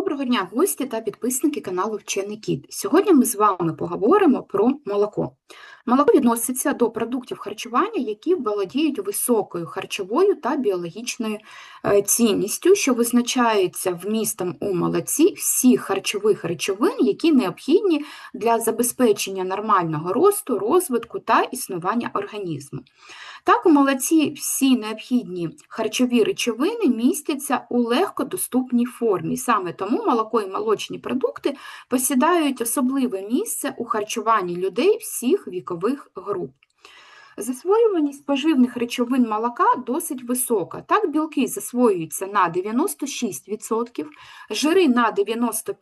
Доброго дня, гості та підписники каналу Вчений Кіт. Сьогодні ми з вами поговоримо про молоко. Молоко відноситься до продуктів харчування, які володіють високою харчовою та біологічною е, цінністю, що визначається вмістом у молоці всіх харчових речовин, які необхідні для забезпечення нормального росту, розвитку та існування організму. Так, у молоці всі необхідні харчові речовини містяться у легкодоступній формі. Саме тому молоко і молочні продукти посідають особливе місце у харчуванні людей всіх вікових груп. Засвоюваність поживних речовин молока досить висока. Так, білки засвоюються на 96%, жири на 95%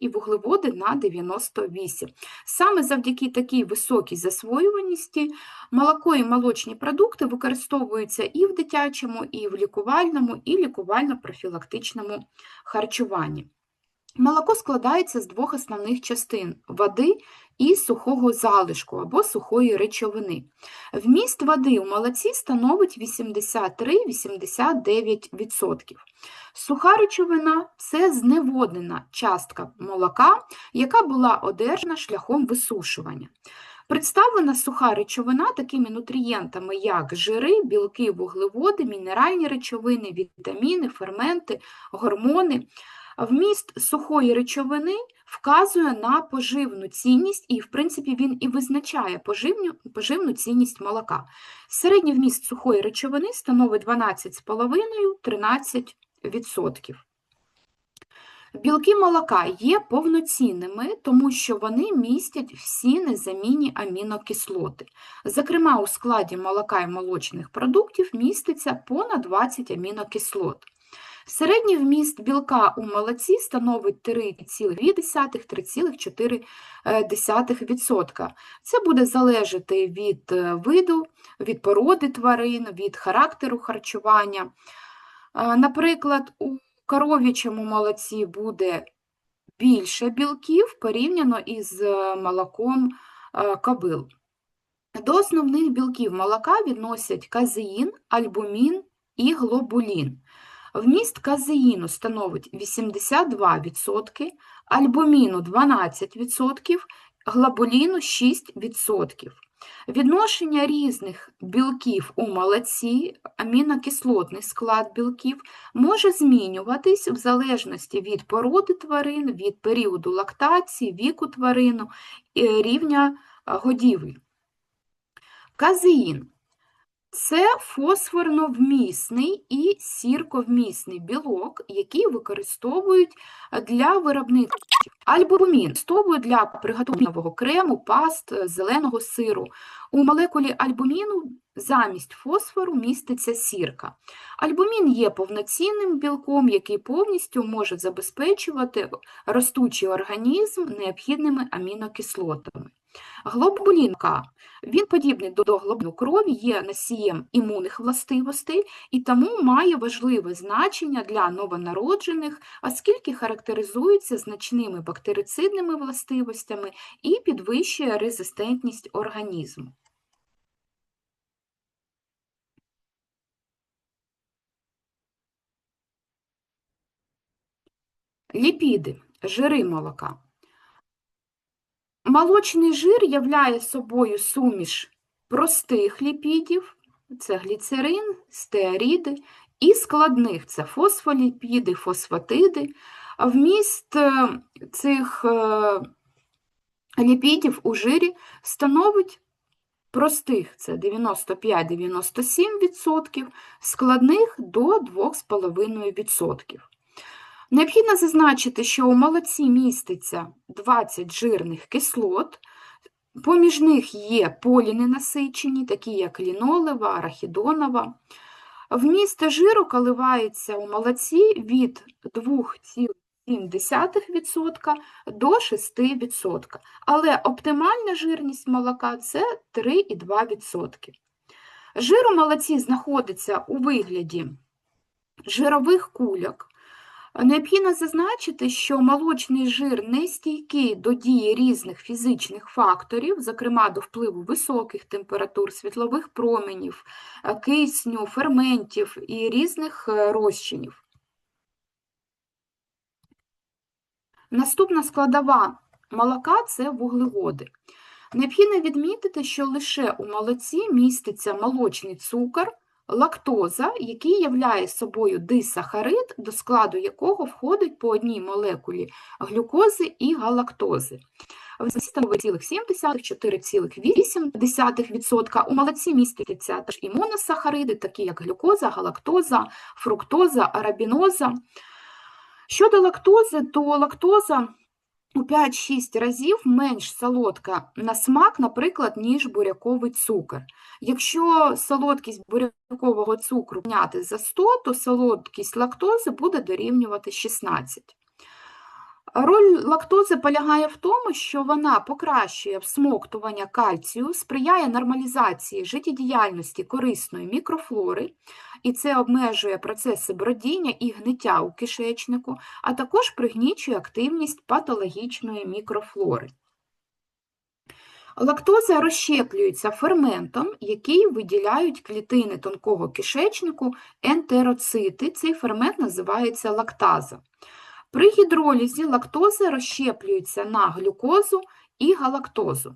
і вуглеводи на 98%. Саме завдяки такій високій засвоюваності молоко і молочні продукти використовуються і в дитячому, і в лікувальному, і лікувально-профілактичному харчуванні. Молоко складається з двох основних частин води і сухого залишку або сухої речовини. Вміст води у молоці становить 83-89%. Суха речовина це зневоднена частка молока, яка була одержана шляхом висушування. Представлена суха речовина такими нутрієнтами, як жири, білки, вуглеводи, мінеральні речовини, вітаміни, ферменти, гормони. Вміст сухої речовини вказує на поживну цінність, і, в принципі, він і визначає поживну, поживну цінність молока. Середній вміст сухої речовини становить 12,5-13%. Білки молока є повноцінними, тому що вони містять всі незамінні амінокислоти. Зокрема, у складі молока і молочних продуктів міститься понад 20 амінокислот. Середній вміст білка у молоці становить 3,2-3,4%. Це буде залежати від е, виду, від породи тварин, від характеру харчування. Наприклад, у коров'ячому молоці буде більше білків порівняно із е, молоком е, кобил. До основних білків молока відносять казеїн, альбумін і глобулін. Вміст казеїну становить 82%, альбуміну 12%, глобуліну 6%. Відношення різних білків у молоці, амінокислотний склад білків може змінюватись в залежності від породи тварин, від періоду лактації, віку тварину рівня годівлі. Казеїн це фосфорновмісний і сірковмісний білок, який використовують для виробництва. Альбумін використовують для приготування крему, паст, зеленого сиру. У молекулі альбуміну замість фосфору міститься сірка. Альбумін є повноцінним білком, який повністю може забезпечувати ростучий організм необхідними амінокислотами. Глобулін К, він подібний до глобуліну крові, є носієм імунних властивостей і тому має важливе значення для новонароджених, оскільки характеризується значними бактерицидними властивостями і підвищує резистентність організму. Ліпіди, жири молока. Молочний жир являє собою суміш простих ліпідів, це гліцерин, стеаріди, і складних це фосфоліпіди, фосфатиди. Вміст е, цих е, ліпідів у жирі становить простих це 95-97%, складних до 2,5%. Необхідно зазначити, що у молоці міститься 20 жирних кислот, поміж них є поліненасичені, такі як лінолева, арахідонова. Вміст жиру коливається у молоці від 2,7% до 6%, але оптимальна жирність молока це 3,2%. Жир у молоці знаходиться у вигляді жирових кульок. Необхідно зазначити, що молочний жир не стійкий до дії різних фізичних факторів, зокрема до впливу високих температур, світлових променів, е, кисню, ферментів і різних е, розчинів. Наступна складова молока це вуглеводи. Необхідно відмітити, що лише у молоці міститься молочний цукор, лактоза, який являє собою дисахарид, до складу якого входить по одній молекулі глюкози і галактози. Становить 4,8%. У молоці містяться теж і моносахариди, такі як глюкоза, галактоза, фруктоза, арабіноза. Щодо лактози, то лактоза у 5-6 разів менш солодка на смак, наприклад, ніж буряковий цукор. Якщо солодкість бурякового цукру зняти за 100, то солодкість лактози буде дорівнювати 16. Роль лактози полягає в тому, що вона покращує всмоктування кальцію, сприяє нормалізації життєдіяльності корисної мікрофлори, і це обмежує процеси бродіння і гниття у кишечнику, а також пригнічує активність патологічної мікрофлори. Лактоза розщеплюється ферментом, який виділяють клітини тонкого кишечнику ентероцити. Цей фермент називається лактаза. При гідролізі лактози розщеплюється на глюкозу і галактозу.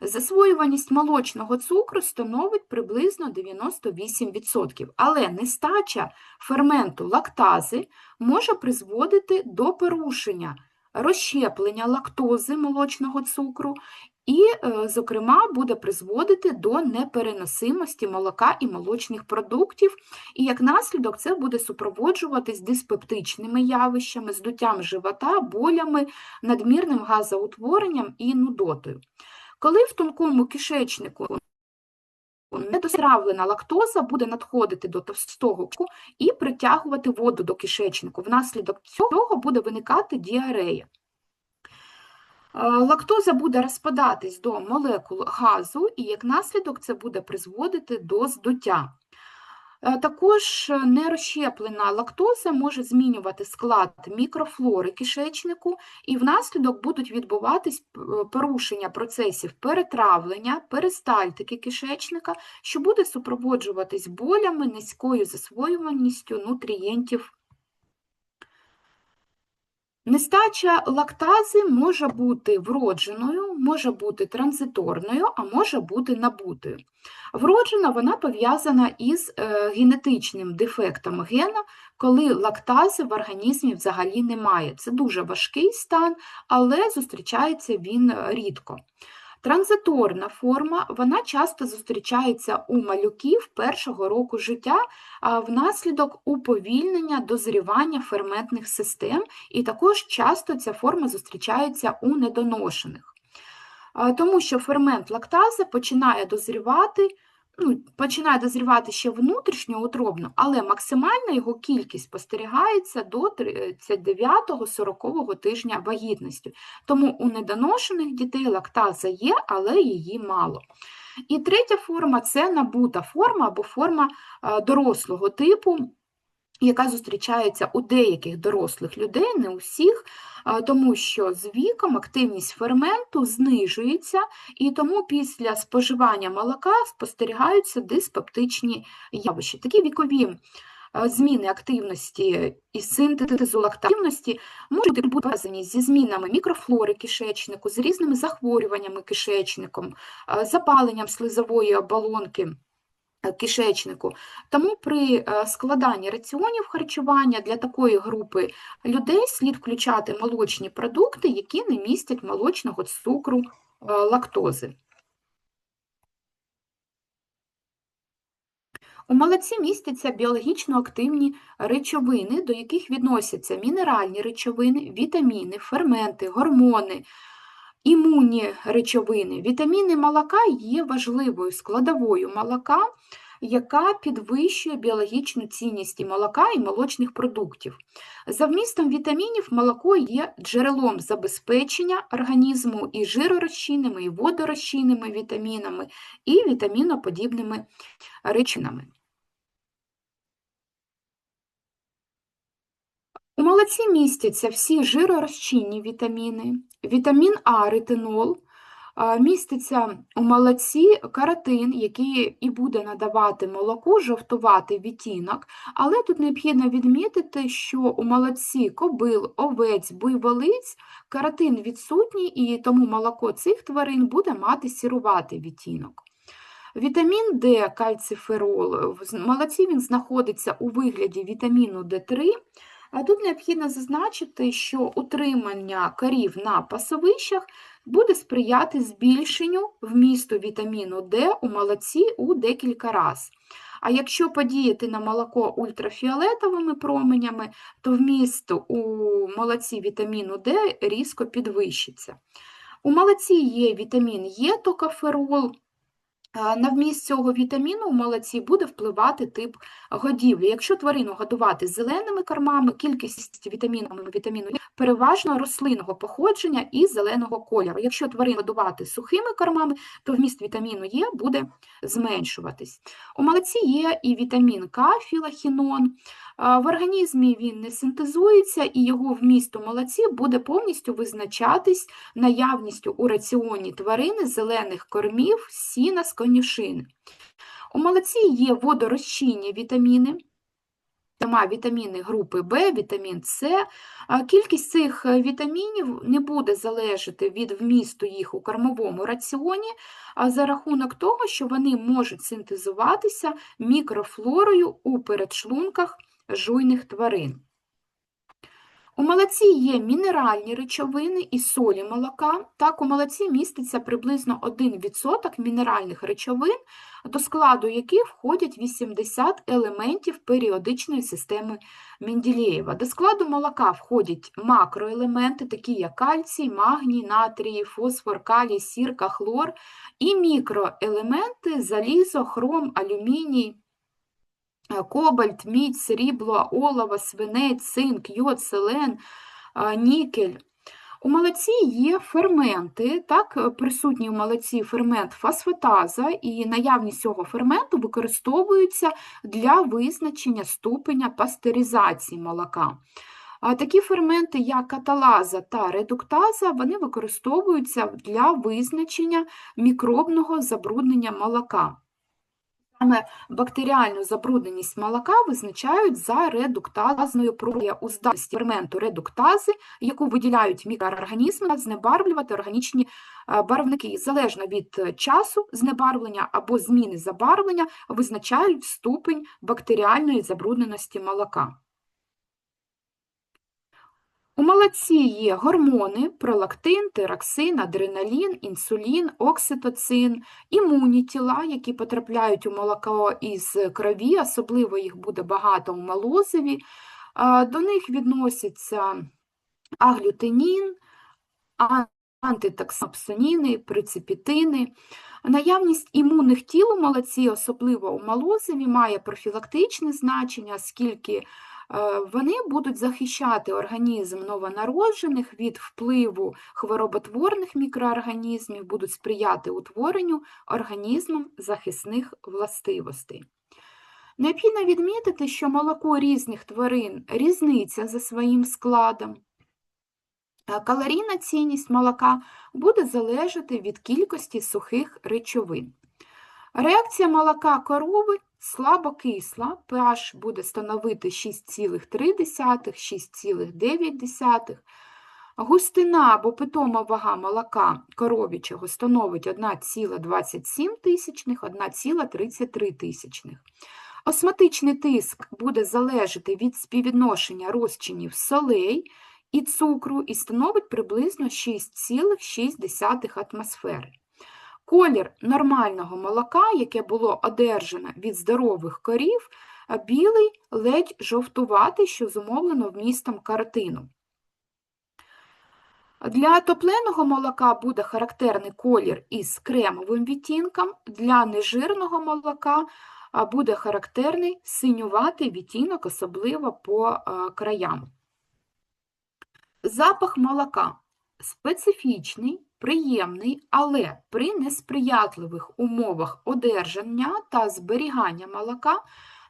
Засвоюваність молочного цукру становить приблизно 98%, але нестача ферменту лактази може призводити до порушення розщеплення лактози молочного цукру і, е, зокрема, буде призводити до непереносимості молока і молочних продуктів, і як наслідок це буде супроводжуватись диспептичними явищами, здуттям живота, болями, надмірним газоутворенням і нудотою. Коли в тонкому кишечнику недостравлена лактоза буде надходити до товстого і притягувати воду до кишечнику, внаслідок цього буде виникати діарея. Е, лактоза буде розпадатись до молекул газу, і як наслідок це буде призводити до здуття. Е, також нерозщеплена лактоза може змінювати склад мікрофлори кишечнику, і внаслідок будуть відбуватись порушення процесів перетравлення, перистальтики кишечника, що буде супроводжуватись болями, низькою засвоюваністю нутрієнтів Нестача лактази може бути вродженою, може бути транзиторною, а може бути набутою. Вроджена вона пов'язана із е, генетичним дефектом гена, коли лактази в організмі взагалі немає. Це дуже важкий стан, але зустрічається він рідко. Транзиторна форма вона часто зустрічається у малюків першого року життя внаслідок уповільнення дозрівання ферментних систем, і також часто ця форма зустрічається у недоношених. Тому що фермент лактази починає дозрівати ну, починає дозрівати ще внутрішньоутробно, але максимальна його кількість спостерігається до 39-40 тижня вагітності. Тому у недоношених дітей лактаза є, але її мало. І третя форма це набута форма або форма дорослого типу яка зустрічається у деяких дорослих людей, не у всіх, тому що з віком активність ферменту знижується, і тому після споживання молока спостерігаються диспептичні явища. Такі вікові зміни активності і синтезу лактативності можуть бути пов'язані зі змінами мікрофлори кишечнику, з різними захворюваннями кишечником, запаленням слизової оболонки. Е, кишечнику. Тому при е, складанні раціонів харчування для такої групи людей слід включати молочні продукти, які не містять молочного цукру е, лактози. У молоці містяться біологічно активні речовини, до яких відносяться мінеральні речовини, вітаміни, ферменти, гормони, імунні речовини. Вітаміни молока є важливою складовою молока, яка підвищує біологічну цінність і молока і молочних продуктів. За вмістом вітамінів молоко є джерелом забезпечення організму і жиророзчинними, і водорозчинними вітамінами, і вітаміноподібними речинами. У молоці містяться всі жиророзчинні вітаміни, вітамін А, ретинол, Міститься у молоці каротин, який і буде надавати молоку жовтуватий відтінок, але тут необхідно відмітити, що у молоці кобил, овець, буйволиць каротин відсутній, і тому молоко цих тварин буде мати сіруватий відтінок. Вітамін Д, кальциферол, в молоці він знаходиться у вигляді вітаміну Д3. А тут необхідно зазначити, що утримання корів на пасовищах буде сприяти збільшенню вмісту вітаміну Д у молоці у декілька разів. А якщо подіяти на молоко ультрафіолетовими променями, то вміст у молоці вітаміну Д різко підвищиться. У молоці є вітамін Е, токоферол, на вміст цього вітаміну у молоці буде впливати тип годівлі. Якщо тварину годувати зеленими кормами, кількість вітамінами вітаміну Е переважно рослинного походження і зеленого кольору. Якщо тварину годувати сухими кормами, то вміст вітаміну Е буде зменшуватись. У молоці є і вітамін К, філохінон. В організмі він не синтезується, і його вміст у молоці буде повністю визначатись наявністю у раціоні тварини зелених кормів, сіна з конюшини. У молоці є водорозчинні вітаміни, зокрема вітаміни групи В, вітамін С. Кількість цих вітамінів не буде залежати від вмісту їх у кормовому раціоні, за рахунок того, що вони можуть синтезуватися мікрофлорою у передшлунках жуйних тварин. У молоці є мінеральні речовини і солі молока. Так, у молоці міститься приблизно 1% мінеральних речовин, до складу яких входять 80 елементів періодичної системи Менделєєва. До складу молока входять макроелементи, такі як кальцій, магній, натрій, фосфор, калій, сірка, хлор, і мікроелементи залізо, хром, алюміній. Кобальт, мідь, срібло, олово, свинець, цинк, йод, селен, нікель. У молоці є ферменти, так, присутній у молоці фермент фосфатаза, і наявність цього ферменту використовується для визначення ступеня пастеризації молока. Такі ферменти, як каталаза та редуктаза, вони використовуються для визначення мікробного забруднення молока. Саме бактеріальну забрудненість молока визначають за редуктазною пробою у здатності ферменту редуктази, яку виділяють мікроорганізми, знебарвлювати органічні барвники. Залежно від часу знебарвлення або зміни забарвлення, визначають ступень бактеріальної забрудненості молока. У молоці є гормони, пролактин, тироксин, адреналін, інсулін, окситоцин, імунні тіла, які потрапляють у молоко із крові, особливо їх буде багато у молозиві. До них відносяться аглютинін, антитоксапсоніни, прицепітини. Наявність імунних тіл у молоці, особливо у молозиві, має профілактичне значення, оскільки вони будуть захищати організм новонароджених від впливу хвороботворних мікроорганізмів, будуть сприяти утворенню організмом захисних властивостей. Необхідно відмітити, що молоко різних тварин різниця за своїм складом. Калорійна цінність молока буде залежати від кількості сухих речовин. Реакція молока корови слабокисла, pH буде становити 6,3-6,9. Густина або питома вага молока коров'ячого становить 1,27, 1,33. Осматичний тиск буде залежати від співвідношення розчинів солей і цукру і становить приблизно 6,6 атмосфери. Колір нормального молока, яке було одержано від здорових корів, білий, ледь жовтуватий, що зумовлено вмістом каротину. Для топленого молока буде характерний колір із кремовим відтінком, для нежирного молока буде характерний синюватий відтінок, особливо по краям. Запах молока специфічний, приємний, але при несприятливих умовах одержання та зберігання молока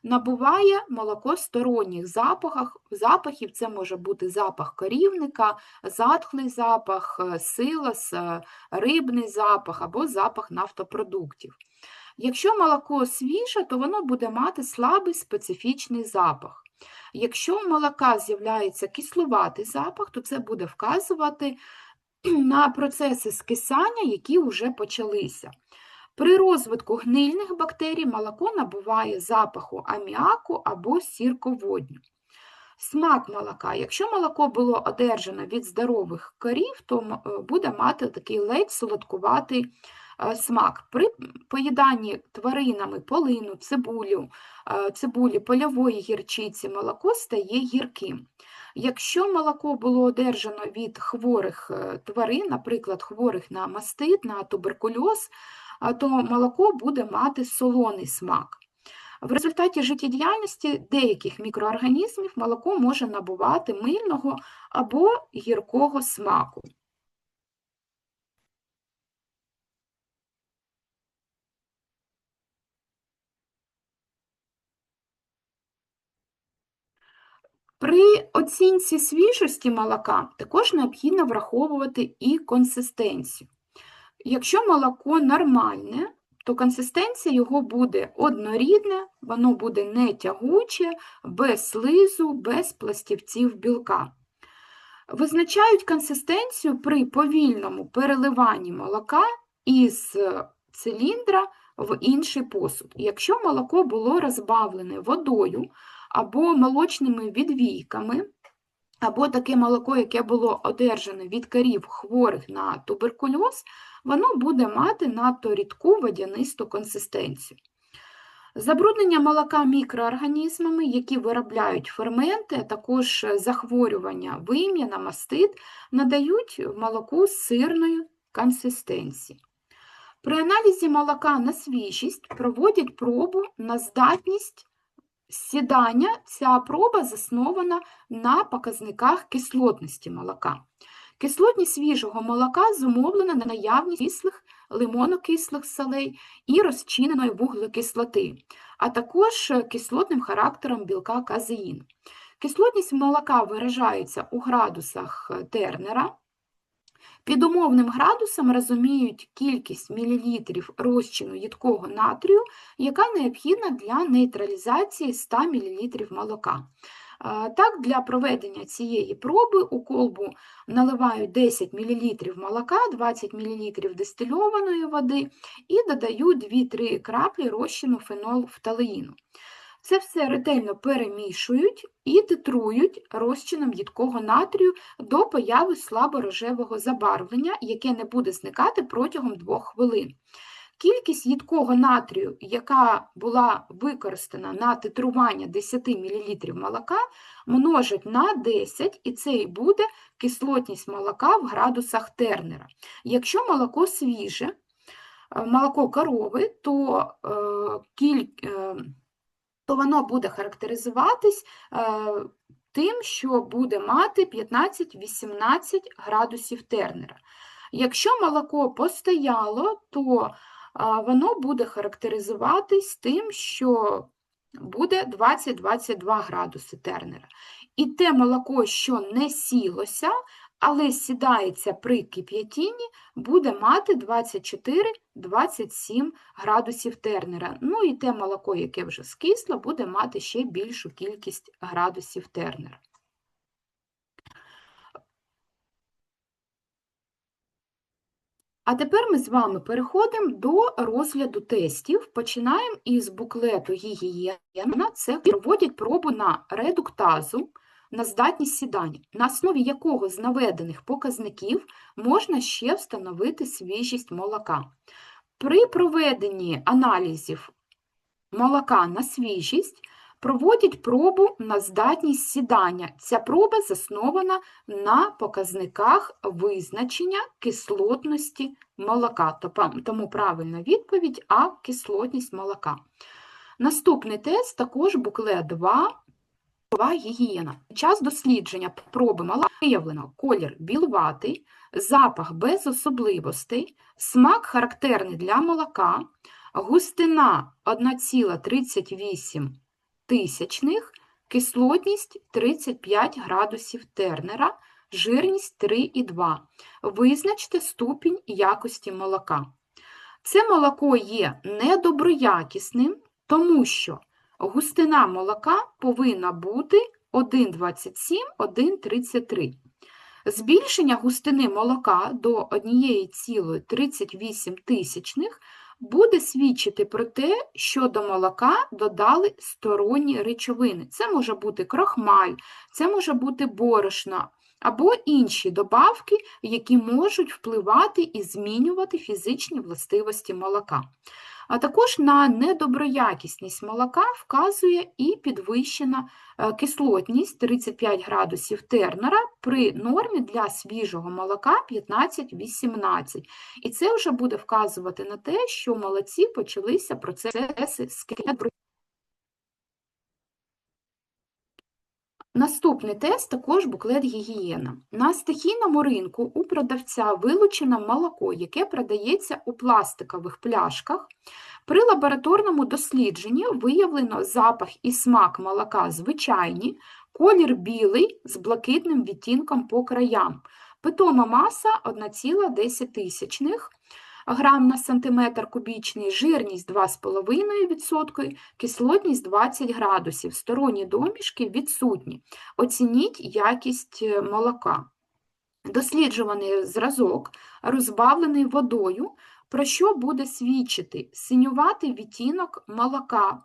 набуває молоко сторонніх запахах, запахів. Це може бути запах корівника, затхлий запах, е, силос, е, рибний запах або запах нафтопродуктів. Якщо молоко свіже, то воно буде мати слабий специфічний запах. Якщо у молока з'являється кислуватий запах, то це буде вказувати на процеси скисання, які вже почалися. При розвитку гнильних бактерій молоко набуває запаху аміаку або сірководню. Смак молока. Якщо молоко було одержано від здорових корів, то е, буде мати такий ледь солодкуватий е, смак. При поїданні тваринами полину, цибулю, е, цибулі польової гірчиці молоко стає гірким. Якщо молоко було одержано від хворих тварин, наприклад, хворих на мастит, на туберкульоз, то молоко буде мати солоний смак. В результаті життєдіяльності деяких мікроорганізмів молоко може набувати мильного або гіркого смаку. При оцінці свіжості молока також необхідно враховувати і консистенцію. Якщо молоко нормальне, то консистенція його буде однорідна, воно буде не тягуче, без слизу, без пластівців білка. Визначають консистенцію при повільному переливанні молока із циліндра в інший посуд. Якщо молоко було розбавлене водою або молочними відвійками, або таке молоко, яке було одержане від корів хворих на туберкульоз, воно буде мати надто рідку водянисту консистенцію. Забруднення молока мікроорганізмами, які виробляють ферменти, а також захворювання вим'я, мастит, надають молоку сирної консистенції. При аналізі молока на свіжість проводять пробу на здатність сідання. Ця проба заснована на показниках кислотності молока. Кислотність свіжого молока зумовлена на наявність кислих лимонокислих солей і розчиненої вуглекислоти, а також кислотним характером білка казеїн. Кислотність молока виражається у градусах Тернера. Під умовним градусом розуміють кількість мілілітрів розчину їдкого натрію, яка необхідна для нейтралізації 100 мл молока. Так, Для проведення цієї проби у колбу наливають 10 мл молока, 20 мл дистильованої води і додають 2-3 краплі розчину фенолфталеїну. Це все ретельно перемішують і титрують розчином їдкого натрію до появи слаборожевого забарвлення, яке не буде зникати протягом 2 хвилин. Кількість їдкого натрію, яка була використана на титрування 10 мл молока, множить на 10, і це і буде кислотність молока в градусах Тернера. Якщо молоко свіже, е, молоко корови, то е. Е, то воно буде характеризуватись тим, що буде мати 15-18 градусів Тернера. Якщо молоко постояло, то воно буде характеризуватись тим, що буде 20-22 градуси Тернера. І те молоко, що не сілося, але сідається при кип'ятінні, буде мати 24-27 градусів Тернера. Ну і те молоко, яке вже скисло, буде мати ще більшу кількість градусів Тернера. А тепер ми з вами переходимо до розгляду тестів. Починаємо із буклету гігієна. Це проводять пробу на редуктазу, на здатність сідання, на основі якого з наведених показників можна ще встановити свіжість молока. При проведенні аналізів молока на свіжість проводять пробу на здатність сідання. Ця проба заснована на показниках визначення кислотності молока. Тому правильна відповідь А кислотність молока. Наступний тест також буклет 2. Гігієна. Час дослідження проби молока виявлено колір білуватий, запах без особливостей, смак характерний для молока, густина 1,38 тисячних, кислотність 35 градусів Тернера, жирність 3,2. Визначте ступінь якості молока. Це молоко є недоброякісним, тому що густина молока повинна бути 1,27-1,33. Збільшення густини молока до 1,38 тисячних буде свідчити про те, що до молока додали сторонні речовини. Це може бути крохмаль, це може бути борошно або інші добавки, які можуть впливати і змінювати фізичні властивості молока. А також на недоброякісність молока вказує і підвищена е, кислотність 35 градусів Тернера при нормі для свіжого молока 15-18. І це вже буде вказувати на те, що молоці почалися процеси скелетбру. Наступний тест також буклет гігієна. На стихійному ринку у продавця вилучено молоко, яке продається у пластикових пляшках. При лабораторному дослідженні виявлено запах і смак молока звичайні, колір білий з блакитним відтінком по краям. Питома маса 1,10 грам на сантиметр кубічний, жирність 2,5%, кислотність 20 градусів, сторонні домішки відсутні. Оцініть якість е, молока. Досліджуваний зразок, розбавлений водою, про що буде свідчити? Синюватий відтінок молока,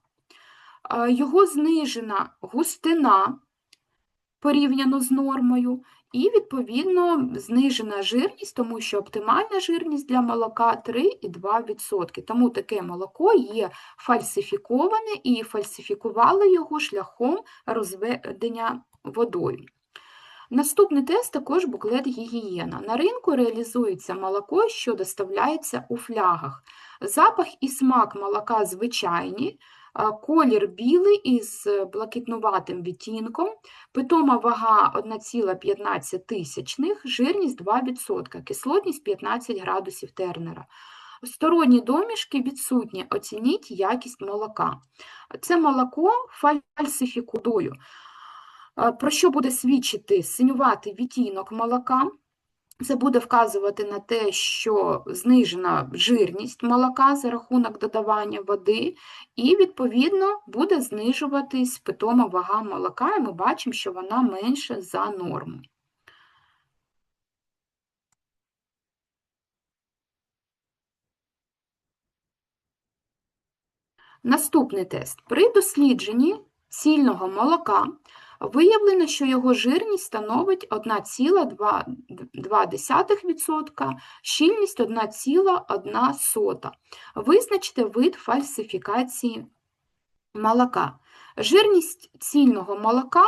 е, його знижена густина порівняно з нормою, і, відповідно, знижена жирність, тому що оптимальна жирність для молока 3,2%. Тому таке молоко є фальсифіковане і фальсифікували його шляхом розведення водою. Наступний тест також буклет гігієна. На ринку реалізується молоко, що доставляється у флягах. Запах і смак молока звичайні, колір білий із блакитнуватим відтінком, питома вага 1,15, жирність 2%, кислотність 15 градусів Тернера. Сторонні домішки відсутні, оцініть якість молока. Це молоко фальсифікудою. Про що буде свідчити синюватий відтінок молока? Це буде вказувати на те, що знижена жирність молока за рахунок додавання води, і, відповідно, буде знижуватись питома вага молока, і ми бачимо, що вона менша за норму. Наступний тест. При дослідженні цільного молока Виявлено, що його жирність становить 1,2%, щільність 1,1. Визначте вид фальсифікації молока. Жирність цільного молока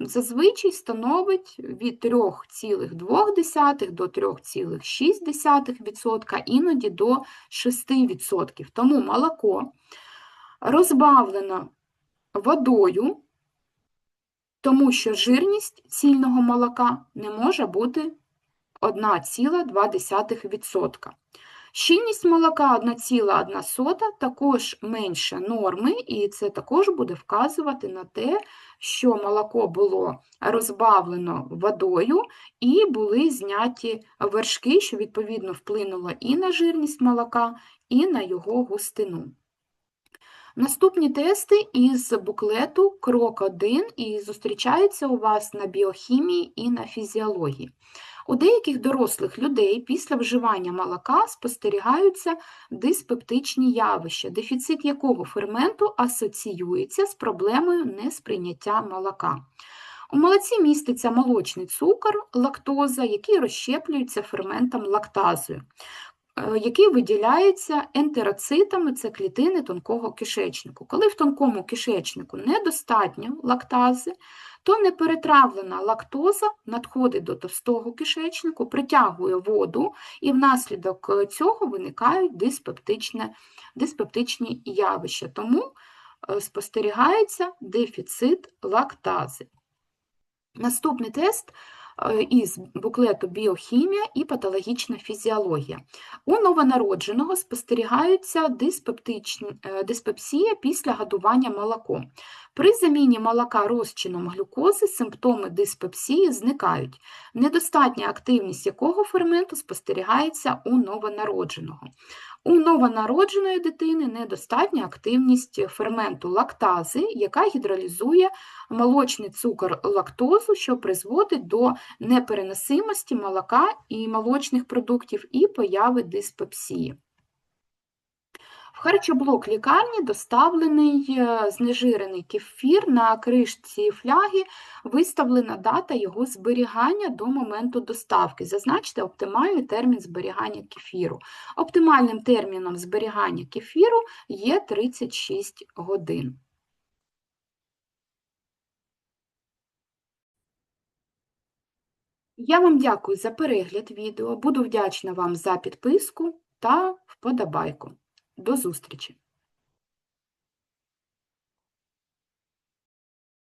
зазвичай становить від 3,2 до 3,6%, іноді до 6%. Тому молоко розбавлено водою тому що жирність цільного молока не може бути 1,2%. Щільність молока 1,1 також менше норми, і це також буде вказувати на те, що молоко було розбавлено водою і були зняті вершки, що відповідно вплинуло і на жирність молока, і на його густину. Наступні тести із буклету крок 1 і зустрічаються у вас на біохімії і на фізіології. У деяких дорослих людей після вживання молока спостерігаються диспептичні явища, дефіцит якого ферменту асоціюється з проблемою несприйняття молока. У молоці міститься молочний цукор, лактоза, який розщеплюється ферментом лактазою. Е, який виділяється ентероцитами, це клітини тонкого кишечнику. Коли в тонкому кишечнику недостатньо лактази, то неперетравлена лактоза надходить до товстого кишечнику, притягує воду, і внаслідок цього виникають диспептичні явища. Тому е, спостерігається дефіцит лактази. Наступний тест е, із буклету Біохімія і патологічна фізіологія. У новонародженого спостерігаються е, диспепсія після годування молоком. При заміні молока розчином глюкози симптоми диспепсії зникають, недостатня активність якого ферменту спостерігається у новонародженого. У новонародженої дитини недостатня активність ферменту лактази, яка гідролізує молочний цукор лактозу, що призводить до непереносимості молока і молочних продуктів і появи диспепсії. В харчоблок лікарні доставлений е, знежирений кефір на кришці фляги, виставлена дата його зберігання до моменту доставки. Зазначте оптимальний термін зберігання кефіру. Оптимальним терміном зберігання кефіру є 36 годин. Я вам дякую за перегляд відео, буду вдячна вам за підписку та вподобайку. До зустрічі!